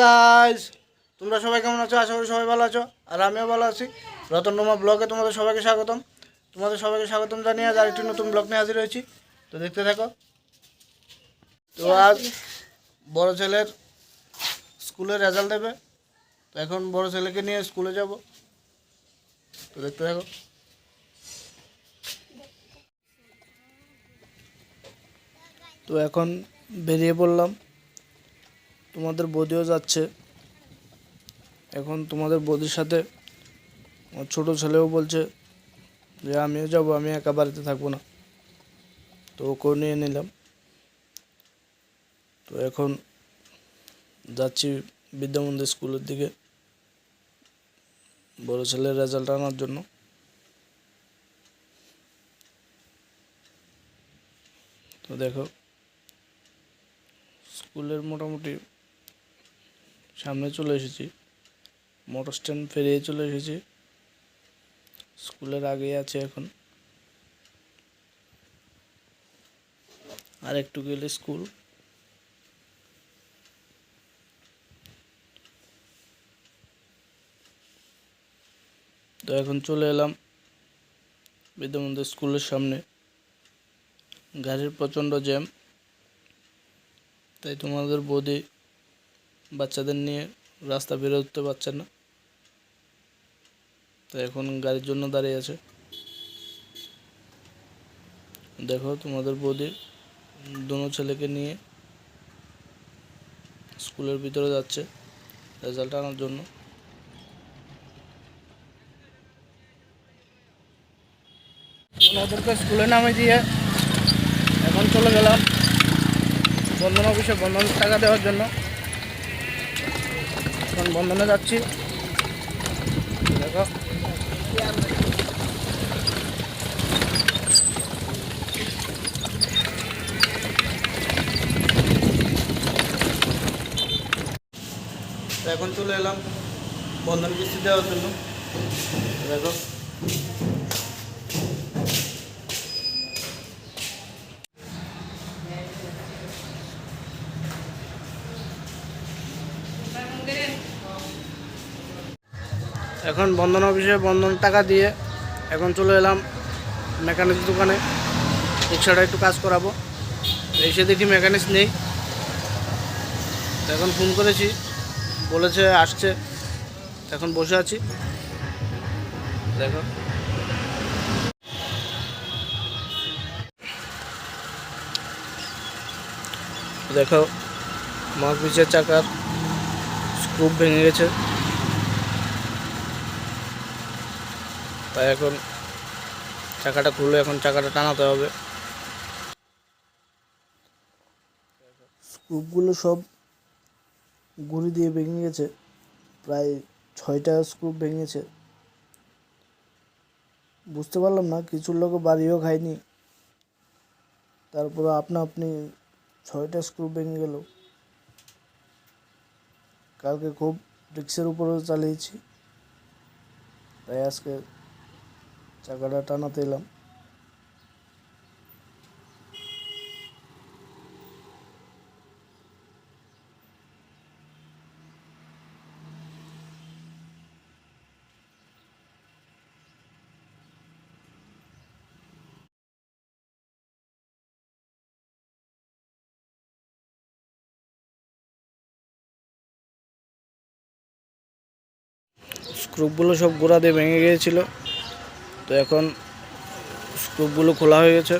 Guys তোমরা সবাই কেমন আছো? আশা করি সবাই ভালো আছো। আর আমিও ভালো আছি। রতন রোমা ব্লগে তোমাদের সবাইকে স্বাগতম। তোমাদের সবাইকে স্বাগতম জানিয়ে আজ আরেকটি নতুন ব্লগ নিয়ে হাজির হয়েছি। তো দেখতে থাকো। তো আজ বড় ছেলের স্কুলে রেজাল্ট দেবে। তো এখন বড় ছেলেকে নিয়ে স্কুলে যাব। তো দেখতে থাকো। তো এখন বেরিয়ে পড়লাম। তোমাদের বৌদিও যাচ্ছে। এখন তোমাদের বৌদির সাথে আমার ছোটো ছেলেও বলছে যে, আমিও যাব, আমি একা বাড়িতে থাকব না। তো ওকেও নিয়ে নিলাম। তো এখন যাচ্ছি বিদ্যামন্দির স্কুলের দিকে বড় ছেলের রেজাল্ট আনার জন্য। তো দেখো, স্কুলের মোটামুটি সামনে চলে এসেছি। মোটর স্ট্যান্ড পেরিয়ে চলে এসেছি। স্কুলের আগেই আছে এখন। আর একটু গেলে স্কুল। তো এখন চলে এলাম বিদ্যামন্দির স্কুলের সামনে। গাড়ির প্রচণ্ড জ্যাম, তাই তোমাদের বৌদি বাচ্চাদের নিয়ে রাস্তা বেরোতে পারছে না। তো এখন গাড়ির জন্য দাঁড়িয়ে আছে। দেখো তোমাদের বৌদি দুনো ছেলেকে নিয়ে স্কুলের ভিতরে যাচ্ছে রেজাল্ট আনার জন্য। ওদেরকে স্কুলে নামে দিয়ে এখন চলে গেলাম বন্ধন অফিসে বন্ধন টাকা দেওয়ার জন্য। এখন বন্ধনে যাচ্ছি। দেখো। এখন চলে এলাম বন্ধন কিস্তি দেওয়ার জন্য। দেখো। এখন বন্ধন অফিসে বন্ধন টাকা দিয়ে এখন চলে এলাম মেকানিক দোকানে। রিক্সাটা একটু কাজ করাবো। এসে দেখি মেকানিক্স নেই। এখন ফোন করেছি, বলেছে আসছে। এখন বসে আছি। দেখো। দেখো, মাছ পিছের চাকার স্ক্রুপ ভেঙে গেছে। তাই এখন চাকাটা খুলে এখন চাকাটা টানাতে হবে। স্ক্রুপগুলো সব গুঁড়ি দিয়ে ভেঙে গেছে। প্রায় ছয়টা স্ক্রুপ ভেঙেছে। বুঝতে পারলাম না, কিছু লোক বাড়িও খায়নি। তারপরে আপনা আপনি ছয়টা স্ক্রু ভেঙে গেল। কালকে খুব রিক্সের উপরেও চালিয়েছি। তাই আজকে চাকাটা টানাতে এলাম। স্ক্রুপগুলো সব গোড়া দিয়ে ভেঙে গিয়েছিল। তো এখন স্ক্রুপগুলো খোলা হয়ে গেছে।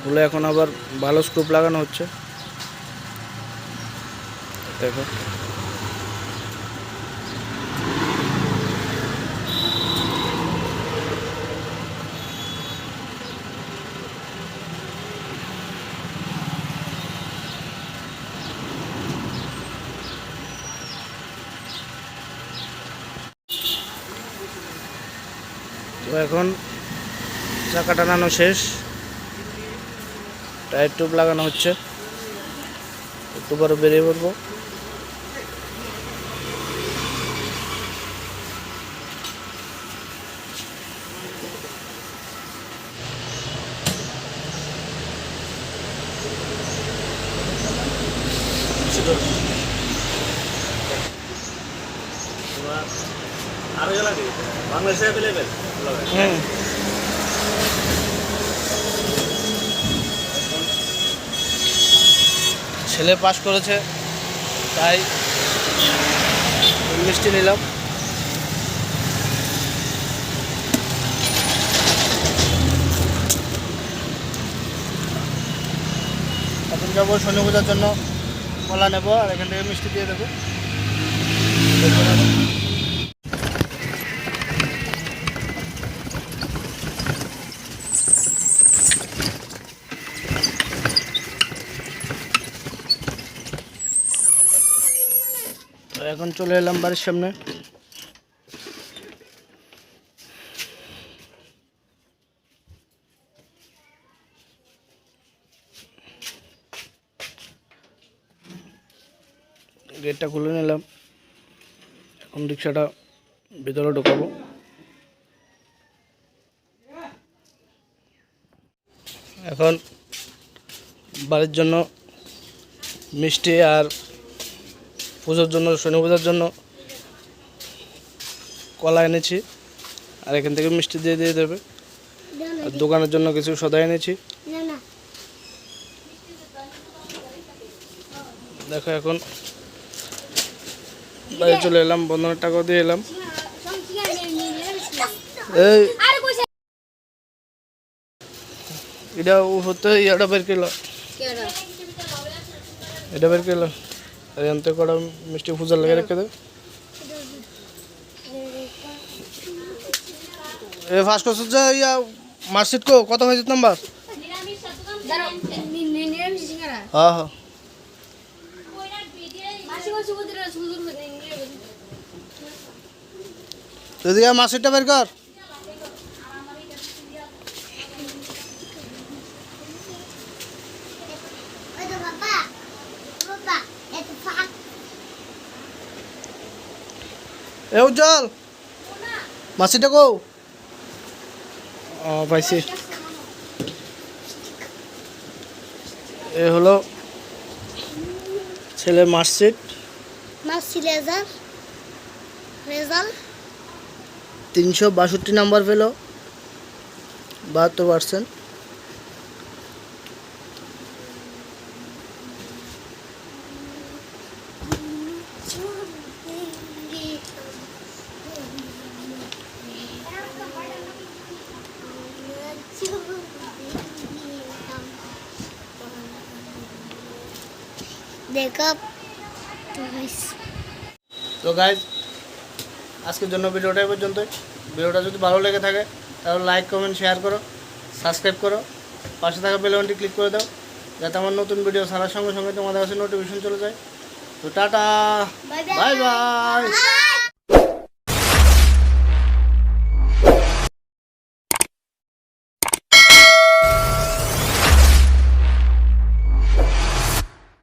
খুলে এখন আবার ভালো স্ক্রুপ লাগানো হচ্ছে। দেখো। এখন চাকা টানানো শেষ। টায়ার টিউব লাগানো হচ্ছে। একটু পরে বেরিয়ে পড়ব। আরও অ্যাভেলেবেল ছেলে পাশ করেছে, তাই মিষ্টি নিলাম। এখন যাব শনি পূজার জন্য, কলা নেব আর এখান থেকে মিষ্টি দিয়ে দেবো। তো এখন চলে এলাম বাড়ির সামনে। গেটটা খুলে নিলাম। এখন রিক্সাটা ভিতরে ঢোকাবো। এখন বাড়ির জন্য মিষ্টি আর পুজোর জন্য শনি পূজার জন্য কলা এনেছি। আর এখান থেকে মিষ্টি দিয়ে দিয়ে দেবে। আর দোকানের জন্য কিছু সদাই এনেছি। দেখো এখন বাড়ি চলে এলাম বন্ধনের টাকাও দিয়ে এলাম। এই এটা হতে এটা বের কেলো এটা বের কেলো আর এনতে কটা মিষ্টি পূজার লেগে রেখে দে। এ ফার্স্ট কোর্স যে ইয়া মার্কশিট কো, কত হয়েছে নাম্বার? হ্যাঁ হ্যাঁ। মাসি কইছে বুঝরা সুন্দর করে তো এদিকে মার্কশিটটা বের কর। এ উজ্জ্বল। মাসিটা কো ও পাইছি। এ হলো ছেলের মার্কশিট। তিনশো বাষট্টি নাম্বার পেল। বাহাত্তর পার্সেন্ট। দেখো তো গাইজ আজকের জন্য ভিডিওটা পর্যন্ত ভিডিওটা যদি ভালো লেগে থাকে তাহলে লাইক কমেন্ট শেয়ার করো সাবস্ক্রাইব করো পাশে থাকা বেলনটি ক্লিক করে দাও যাতে আমার নতুন ভিডিও ছাড়ার সঙ্গে সঙ্গে তোমাদের কাছে নোটিফিকেশন চলে যায়। তো টাটা। Bye bye